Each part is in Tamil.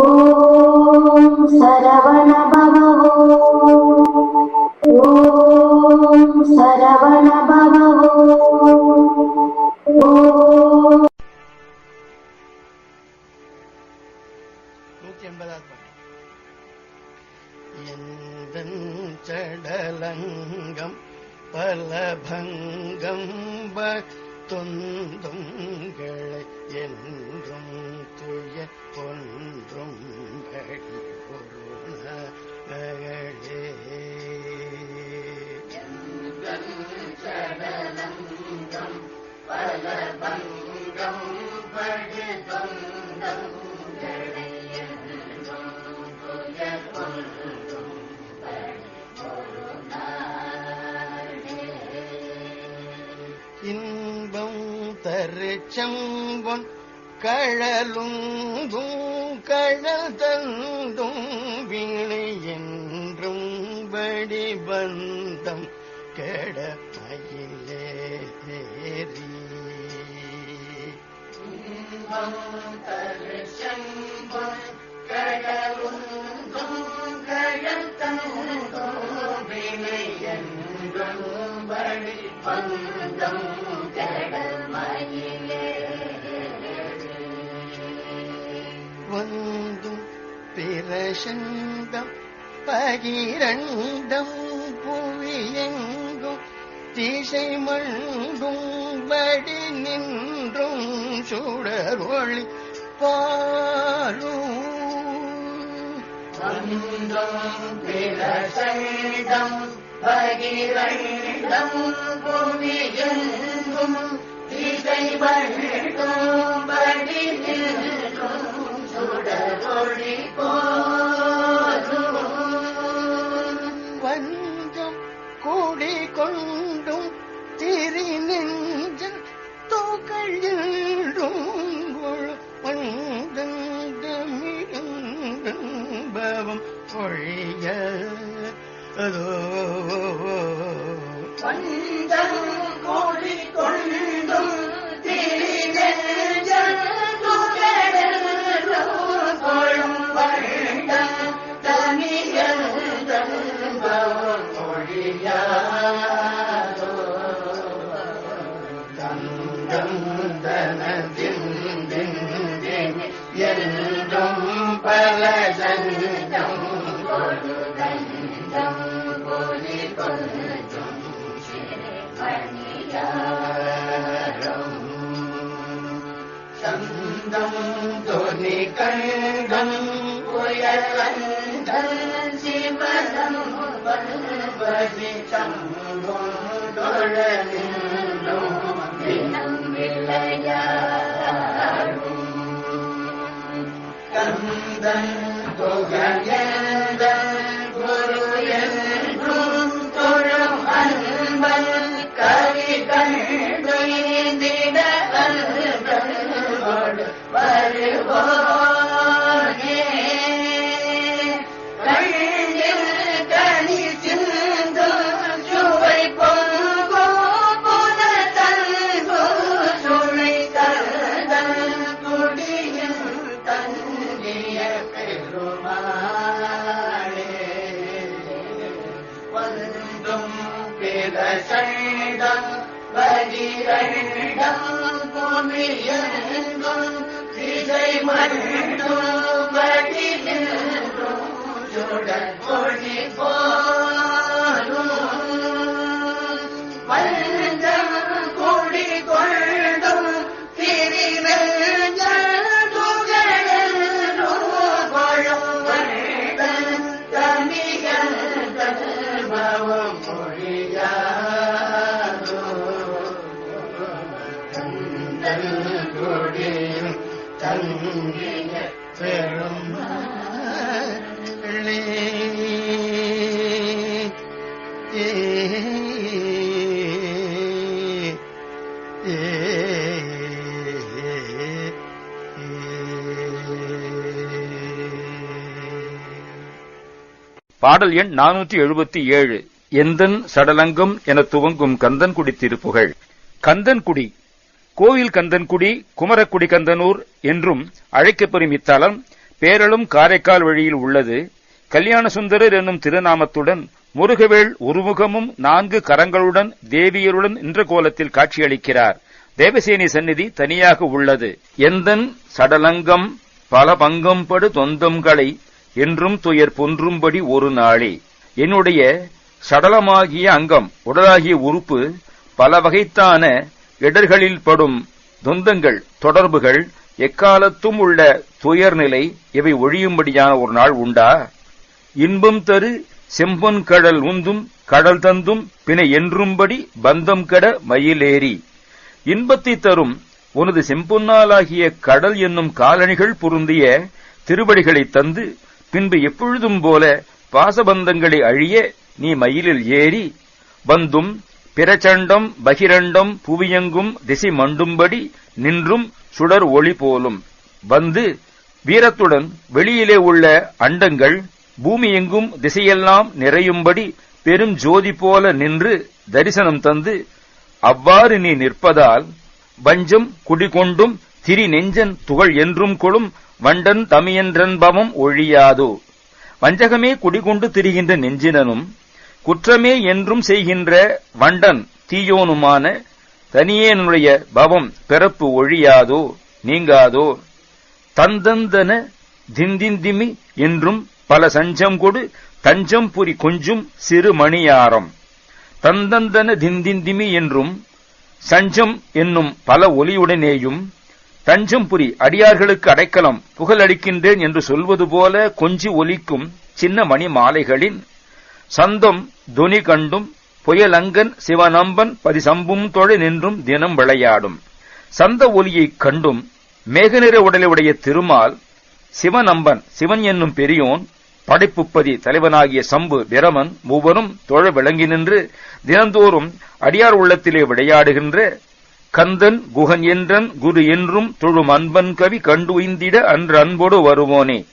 ஓம் சரவண பவோ ஓம் சரவண பவோ ஓம் நூத்தி எண்பதாவது பாட்டு எந்தன் சடலங்கம் பலபங்கம் தொந்தங்களை என்றும் துய தொன்றும் கடி பொருளே இன்பம் தருச்சம்பொன் கழலுங்கும் கழல் தந்தும் வீணை என்றும் படி பந்தம் கெடமையிலே நேரி வந்தும் பிரசந்தம் பகிரண்டம் புவியெங்கும் திசை மண்டும் படி நின்றும் சுடரொளி பாரும் பிரசந்தம் பகிரண்டம் புவியெங்கும் திசை மண்டும் பொழிய. அதோ. என்றும் பல சஞ்சம் निकण्डम् पुयकण्ठम् शिवदम् परितम् गुणनिन्दम् विलयारुम् कन्दम् गोगय सङ्गीतसङ्गीतम् भगीरण्डम् कोमियन्दम् श्रीजयमण्डम् भगिन्दम् जोडम् பாடல் எண் நானூற்றி எழுபத்தி ஏழு. எந்தன் சடலங்கம் என துவங்கும் கந்தன்குடி திருப்புகழ் கந்தன்குடி கோவில் கந்தன்குடி குமரக்குடி கந்தனூர் என்றும் அழைக்கப்பெறும் இத்தலம் பேரலும் காரைக்கால் வழியில் உள்ளது. கல்யாண சுந்தரர் என்னும் திருநாமத்துடன் முருகவேள் ஒருமுகமும் நான்கு கரங்களுடன் தேவியருடன் நின்ற கோலத்தில் காட்சியளிக்கிறார். தேவசேனி சந்நிதி தனியாக உள்ளது. எந்தன் சடலங்கம் பல பங்கம்படு தொந்தம்களை என்றும் துயர் பொன்றும்படி ஒரு நாளே. என்னுடைய சடலமாகிய அங்கம் உடலாகிய உறுப்பு பல வகைத்தான இடர்களில் படும் தொந்தங்கள் தொடர்புகள் எக்காலத்தும் உள்ள துயர்நிலை இவை ஒழியும்படியான ஒரு நாள் உண்டா? இன்பம் தரு செம்பொன் கடல் உந்தும் கடல் தந்தும் பிணை என்றும்படி பந்தம் கட மயிலேறி. இன்பத்தை தரும் உனது செம்பொன்னாலாகிய கடல் என்னும் காலணிகள் பொருந்திய திருவடிகளை தந்து பின்பு எப்பொழுதும் போல பாசபந்தங்களை அழிய நீ மயிலில் ஏறி பந்தும் பிரச்சண்டம் பகிரண்டம் புவியெங்கும் திசை மண்டும்படி நின்றும் சுடர் ஒளி போலும். வந்து வீரத்துடன் வெளியிலே உள்ள அண்டங்கள் பூமி எங்கும் திசையெல்லாம் நிறையும்படி பெரும் ஜோதி போல நின்று தரிசனம் தந்து அவ்வாறு நீ நிற்பதால் வஞ்சம் குடிகொண்டும் திரி நெஞ்சன் துகள் என்றும் கொளும் வண்டன் தமியன்றன்பவம் ஒழியாதோ. வஞ்சகமே குடிகொண்டு திரிகின்ற நெஞ்சினனும் குற்றமே என்றும் செய்கின்ற வண்டன் தீயோனுமான தனியேனுடைய பவம் பிறப்பு ஒழியாதோ நீங்காதோ தந்தந்தன திந்திந்திமி என்றும் பல சஞ்சம் கொடு தஞ்சம் புரி கொஞ்சும் சிறு மணியாரம். தந்தந்தன திந்திந்திமி என்றும் சஞ்சம் என்னும் பல ஒலியுடனேயும் தஞ்சம் புரி அடியார்களுக்கு அடைக்கலம் புகழளிக்கின்றேன் என்று சொல்வது போல கொஞ்சி ஒலிக்கும் சின்ன மணி மாலைகளின் சந்தம் துனி கண்டும் புயலங்கன் சிவநம்பன் பதிசம்பும் தொழ நின்றும் தினம் விளையாடும். சந்த ஒலியைக் கண்டும் மேகநிற உடலுடைய திருமால் சிவநம்பன் சிவன் என்னும் பெரியோன் படைப்புப்பதி தலைவனாகிய சம்பு பிரமன் மூவரும் தொழ விளங்கி நின்று தினந்தோறும் அடியார் உள்ளத்திலே விளையாடுகின்ற கந்தன் குகன் என்றன் குரு என்றும் தொழும் அன்பன் கவி கண்டு உய்ந்திட அன்று அன்போடு வருவோனே.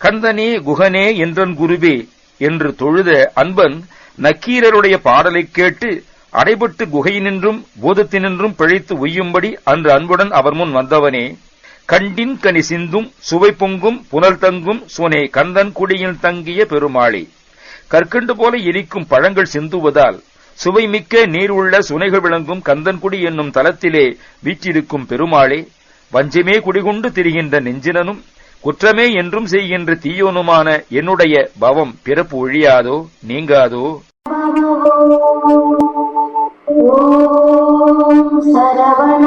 கந்தனே குகனே என்றன் குருவே என்று தொழுத அன்பன் நக்கீரருடைய பாடலைக் கேட்டு அடைபட்டு குகையினின்றும் பூதத்தினின்றும் பிழைத்து உய்யும்படி அன்று அன்புடன் அவர் முன் வந்தவனே கண்டின் கனி சிந்தும் சுவை பொங்கும் புனல் தங்கும் சுனே கந்தன் குடியில் தங்கிய பெருமாளே. கற்கண்டு போல எரிக்கும் பழங்கள் சிந்துவதால் சுவைமிக்க நீர் உள்ள சுனைகள் விளங்கும் கந்தன்குடி என்னும் தலத்திலே வீற்றிருக்கும் பெருமாளே வஞ்சமே குடிகொண்டு திரிகின்ற நெஞ்சினனும் குற்றமே என்றும் செய்கின்ற தீயோனுமான என்னுடைய பவம் பிறப்பு ஒழியாதோ நீங்காதோ? சரவண